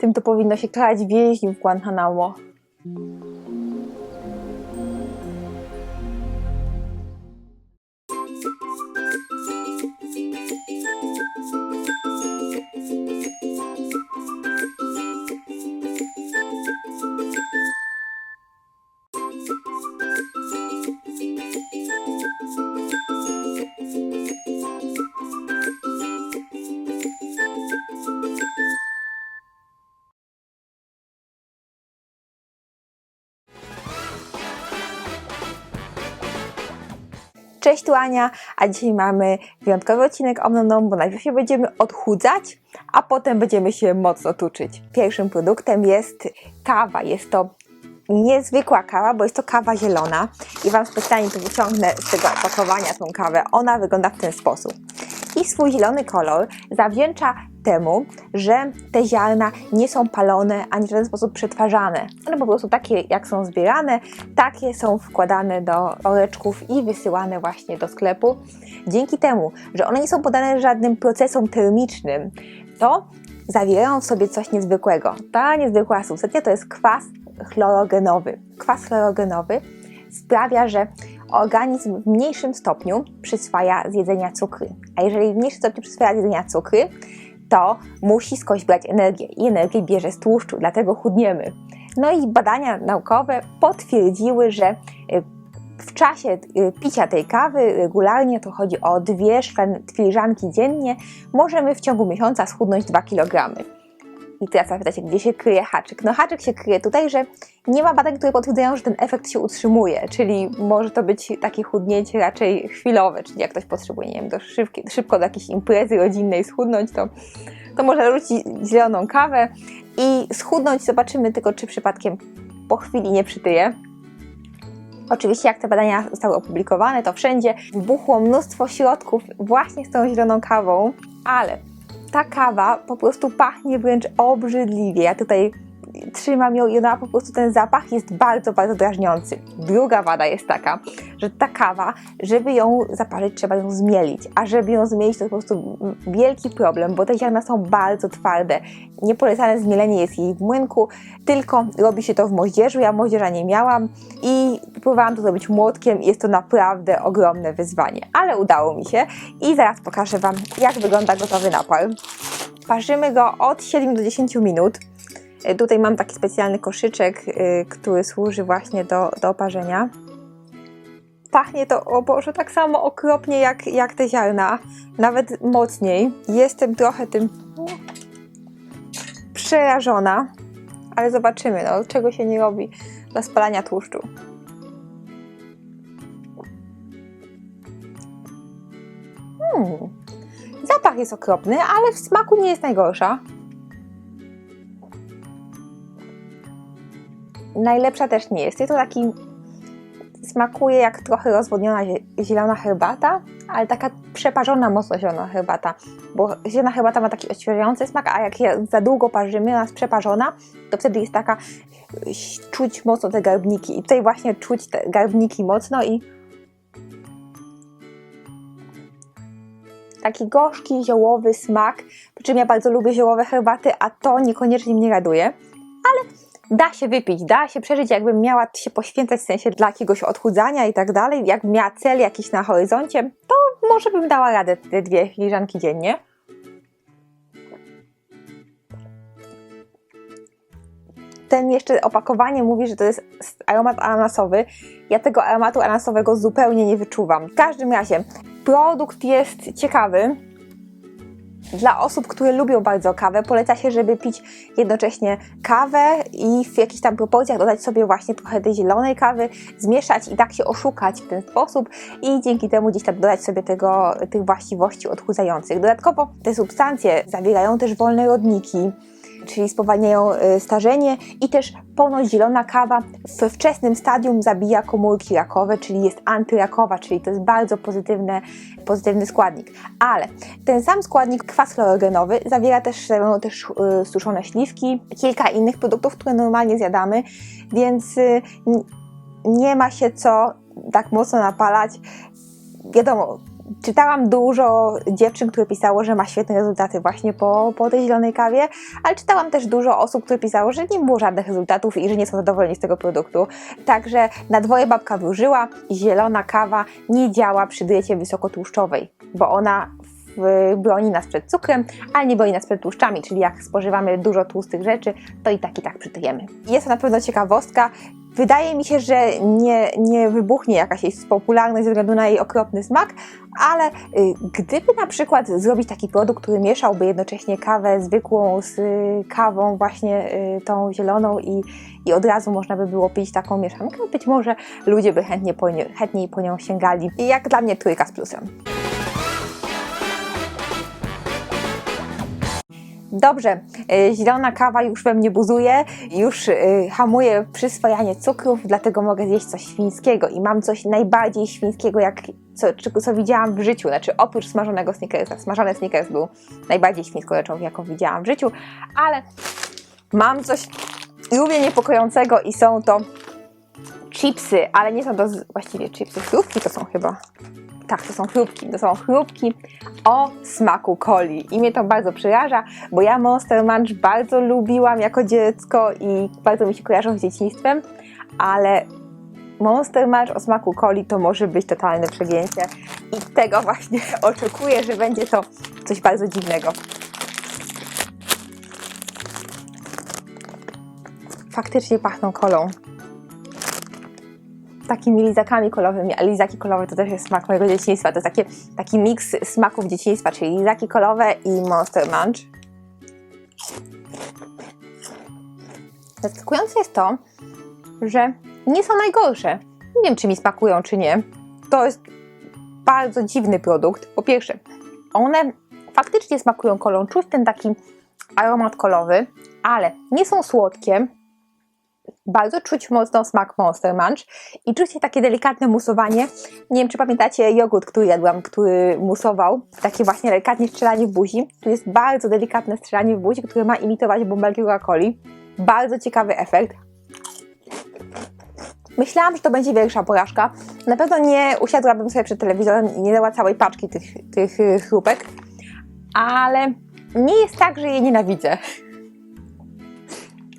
Tym to powinno się karać więźniów Guantanamo. Tu Ania, a dzisiaj mamy wyjątkowy odcinek o mną, bo najpierw się będziemy odchudzać, a potem będziemy się mocno tuczyć. Pierwszym produktem jest kawa. Jest to niezwykła kawa, bo jest to kawa zielona i Wam specjalnie tu wyciągnę z tego opakowania tą kawę. Ona wygląda w ten sposób. I swój zielony kolor zawdzięcza temu, że te ziarna nie są palone ani w żaden sposób przetwarzane. One po prostu takie, jak są zbierane, takie są wkładane do woreczków i wysyłane właśnie do sklepu. Dzięki temu, że one nie są poddane żadnym procesom termicznym, to zawierają w sobie coś niezwykłego. Ta niezwykła substancja to jest kwas chlorogenowy. Kwas chlorogenowy sprawia, że organizm w mniejszym stopniu przyswaja z jedzenia cukry. A jeżeli w mniejszym stopniu przyswaja z jedzenia cukry, to musi skądś brać energię i energię bierze z tłuszczu, dlatego chudniemy. No i badania naukowe potwierdziły, że y, w czasie y, picia tej kawy regularnie, to chodzi o dwie filiżanki dziennie, możemy w ciągu miesiąca schudnąć 2 kg. I teraz zapytacie, gdzie się kryje haczyk? No haczyk się kryje tutaj, że nie ma badań, które potwierdzają, że ten efekt się utrzymuje, czyli może to być takie chudnięcie raczej chwilowe, czyli jak ktoś potrzebuje, nie wiem, do szybki, szybko do jakiejś imprezy rodzinnej schudnąć, to, to może rzucić zieloną kawę i schudnąć, zobaczymy tylko, czy przypadkiem po chwili nie przytyje. Oczywiście, jak te badania zostały opublikowane, to wszędzie wybuchło mnóstwo środków właśnie z tą zieloną kawą, ale ta kawa po prostu pachnie wręcz obrzydliwie. Ja tutaj trzymam ją i ona po prostu ten zapach jest bardzo, bardzo drażniący. Druga wada jest taka, że ta kawa, żeby ją zaparzyć, trzeba ją zmielić, a żeby ją zmielić to po prostu wielki problem, bo te ziarna są bardzo twarde. Niepolecane zmielenie jest jej w młynku, tylko robi się to w moździerzu. Ja moździerza nie miałam i próbowałam to zrobić młotkiem i jest to naprawdę ogromne wyzwanie, ale udało mi się i zaraz pokażę Wam, jak wygląda gotowy napar. Parzymy go od 7 do 10 minut. Y, Tutaj mam taki specjalny koszyczek, y, który służy właśnie do, do oparzenia. Pachnie to, o Boże, tak samo okropnie jak, jak te ziarna, nawet mocniej. Jestem trochę tym no, przerażona, ale zobaczymy, no, czego się nie robi dla spalania tłuszczu. Hmm. Zapach jest okropny, ale w smaku nie jest najgorsza. Najlepsza też nie jest. Jest to taki, smakuje jak trochę rozwodniona zie- zielona herbata, ale taka przeparzona mocno zielona herbata, bo zielona herbata ma taki odświeżający smak, a jak je za długo parzymy, ona jest przeparzona, to wtedy jest taka, czuć mocno te garbniki i tutaj właśnie czuć te garbniki mocno i taki gorzki, ziołowy smak, przy czym ja bardzo lubię ziołowe herbaty, a to niekoniecznie mnie raduje, ale da się wypić, da się przeżyć, jakbym miała się poświęcać w sensie dla jakiegoś odchudzania i tak dalej, jakbym miała cel jakiś na horyzoncie, to może bym dała radę te dwie filiżanki dziennie. Ten jeszcze opakowanie mówi, że to jest aromat ananasowy. Ja tego aromatu ananasowego zupełnie nie wyczuwam. W każdym razie produkt jest ciekawy. Dla osób, które lubią bardzo kawę, poleca się, żeby pić jednocześnie kawę i w jakichś tam proporcjach dodać sobie właśnie trochę tej zielonej kawy, zmieszać i tak się oszukać w ten sposób i dzięki temu gdzieś tam dodać sobie tego, tych właściwości odchudzających. Dodatkowo te substancje zawierają też wolne rodniki, czyli spowalniają y, starzenie i też ponoć zielona kawa w wczesnym stadium zabija komórki rakowe, czyli jest antyrakowa, czyli to jest bardzo pozytywne, pozytywny składnik. Ale ten sam składnik, kwas chlorogenowy, zawiera też, też y, suszone śliwki, kilka innych produktów, które normalnie zjadamy, więc y, nie ma się co tak mocno napalać. Wiadomo, Czytałam dużo dziewczyn, które pisało, że ma świetne rezultaty właśnie po, po tej zielonej kawie, ale czytałam też dużo osób, które pisało, że nie było żadnych rezultatów i że nie są zadowoleni z tego produktu. Także na dwoje babka wróżyła, zielona kawa nie działa przy diecie wysokotłuszczowej, bo ona broni nas przed cukrem, ale nie broni nas przed tłuszczami, czyli jak spożywamy dużo tłustych rzeczy, to i tak i tak przytyjemy. Jest to na pewno ciekawostka. Wydaje mi się, że nie, nie wybuchnie jakaś jej popularność ze względu na jej okropny smak, ale y, gdyby na przykład zrobić taki produkt, który mieszałby jednocześnie kawę zwykłą z y, kawą właśnie y, tą zieloną i, i od razu można by było pić taką mieszankę, być może ludzie by chętnie po, nie, chętniej po nią sięgali. I jak dla mnie trójka z plusem. Dobrze, y, zielona kawa już we mnie buzuje, już y, hamuje przyswajanie cukrów, dlatego mogę zjeść coś świńskiego i mam coś najbardziej świńskiego, jak co, co widziałam w życiu. Znaczy, oprócz smażonego snickersa, smażony snickers był najbardziej świńską rzeczą, jaką widziałam w życiu, ale mam coś równie niepokojącego i są to chipsy, ale nie są to właściwie chipsy, chrupki to są chyba. Tak, to są chrupki, to są chrupki o smaku coli. I mnie to bardzo przeraża, bo ja Monster Munch bardzo lubiłam jako dziecko i bardzo mi się kojarzą z dzieciństwem, ale Monster Munch o smaku coli to może być totalne przegięcie i tego właśnie oczekuję, że będzie to coś bardzo dziwnego. Faktycznie pachną kolą. Takimi lizakami kolowymi, a lizaki kolowe to też jest smak mojego dzieciństwa. To jest takie, taki miks smaków dzieciństwa, czyli lizaki kolowe i Monster Munch. Zaskakujące jest to, że nie są najgorsze. Nie wiem, czy mi smakują, czy nie. To jest bardzo dziwny produkt. Po pierwsze, one faktycznie smakują kolą. Czuć ten taki aromat kolowy, ale nie są słodkie. Bardzo czuć mocno smak Monster Munch i czuć takie delikatne musowanie. Nie wiem, czy pamiętacie jogurt, który jadłam, który musował. Takie właśnie delikatnie strzelanie w buzi. Tu jest bardzo delikatne strzelanie w buzi, które ma imitować bąbelki Coca-Coli. Bardzo ciekawy efekt. Myślałam, że to będzie większa porażka. Na pewno nie usiadłabym sobie przed telewizorem i nie dała całej paczki tych, tych y, chrupek, ale nie jest tak, że je nienawidzę.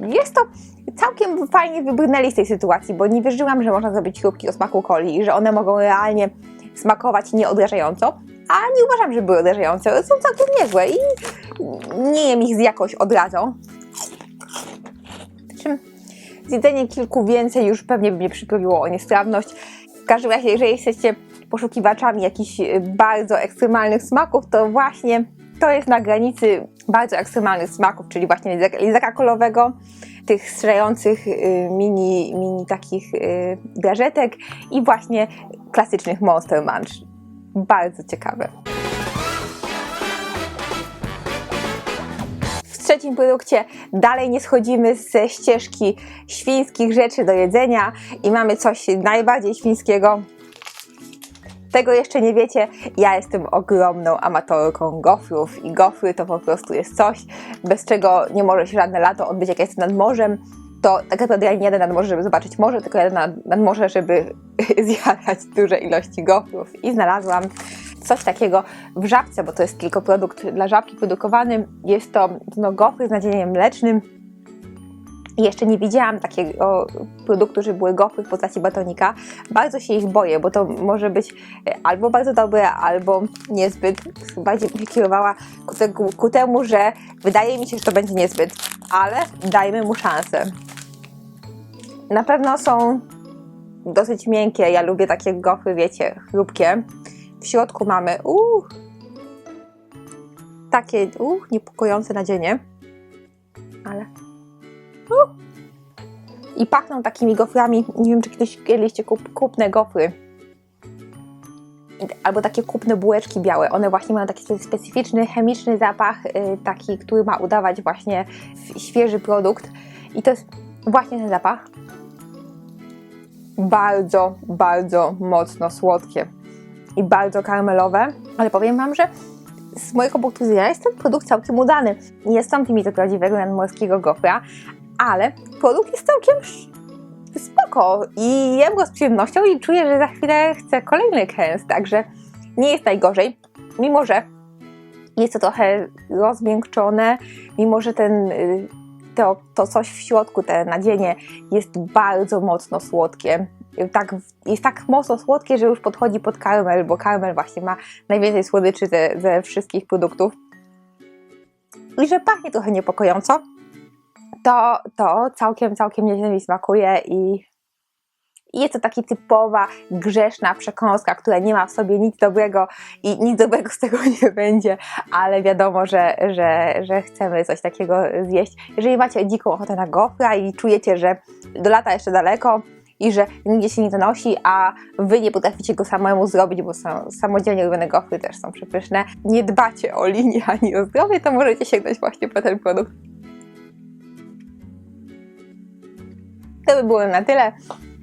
Jest to całkiem fajnie wybrnęli z tej sytuacji, bo nie wierzyłam, że można zrobić chrupki o smaku coli i że one mogą realnie smakować nieodrażająco, a nie uważam, że były odrażające. Są całkiem niezłe i nie jem ich z jakoś od razu. Czym zjedzenie kilku więcej już pewnie by mnie przyprawiło o niestrawność. W każdym razie, jeżeli jesteście poszukiwaczami jakichś bardzo ekstremalnych smaków, to właśnie to jest na granicy bardzo ekstremalnych smaków, czyli właśnie lizaka kolowego, tych strzelających y, mini, mini takich y, gażetek i właśnie klasycznych Monster Munch. Bardzo ciekawe. W trzecim produkcie dalej nie schodzimy ze ścieżki świńskich rzeczy do jedzenia i mamy coś najbardziej świńskiego. Tego jeszcze nie wiecie, ja jestem ogromną amatorką gofrów i gofry to po prostu jest coś, bez czego nie może się żadne lato odbyć. Jak ja jestem nad morzem, to tak naprawdę ja nie jadę nad morze, żeby zobaczyć morze, tylko jadę nad, nad morze, żeby zjadać duże ilości gofrów. I znalazłam coś takiego w żabce, bo to jest tylko produkt dla żabki produkowany. Jest to no, gofry z nadzieniem mlecznym. I jeszcze nie widziałam takiego produktu, że były gofry w postaci batonika. Bardzo się ich boję, bo to może być e, albo bardzo dobre, albo niezbyt. Bardziej bym się kierowała ku, tego, ku temu, że wydaje mi się, że to będzie niezbyt, ale dajmy mu szansę. Na pewno są dosyć miękkie. Ja lubię takie gofry, wiecie, chrupkie. W środku mamy uh, takie uh, niepokojące nadzienie, ale. I pachną takimi goframi. Nie wiem, czy kiedyś jedliście kup, kupne gofry. Albo takie kupne bułeczki białe. One właśnie mają taki specyficzny, chemiczny zapach, y, taki, który ma udawać właśnie świeży produkt. I to jest właśnie ten zapach. Bardzo, bardzo mocno słodkie i bardzo karmelowe, ale powiem Wam, że z mojego punktu widzenia jest ten produkt całkiem udany. Nie stąpi mi to prawdziwego nadmorskiego gofra, ale produkt jest całkiem spoko i jem go z przyjemnością i czuję, że za chwilę chcę kolejny kęs, także nie jest najgorzej, mimo że jest to trochę rozmiękczone, mimo że ten, y, to, to coś w środku, te nadzienie jest bardzo mocno słodkie. Tak, jest tak mocno słodkie, że już podchodzi pod karmel, bo karmel właśnie ma najwięcej słodyczy ze, ze wszystkich produktów. I że pachnie trochę niepokojąco, to, to całkiem, całkiem nieźle mi smakuje i i jest to taki typowa, grzeszna przekąska, która nie ma w sobie nic dobrego i nic dobrego z tego nie będzie, ale wiadomo, że, że, że chcemy coś takiego zjeść. Jeżeli macie dziką ochotę na gofra i czujecie, że do lata jeszcze daleko i że nigdzie się nie zanosi, a wy nie potraficie go samemu zrobić, bo są, samodzielnie robione gofry też są przepyszne, nie dbacie o linię ani o zdrowie, to możecie sięgnąć właśnie po ten produkt. To by było na tyle.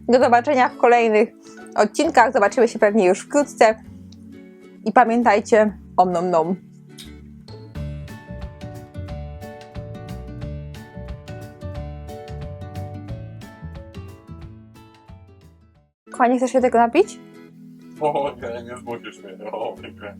Do zobaczenia w kolejnych odcinkach. Zobaczymy się pewnie już wkrótce. I pamiętajcie, om nom nom. Kochanie, chcesz się tego napić? O, nie, nie zmusisz mnie. O, dziękuję.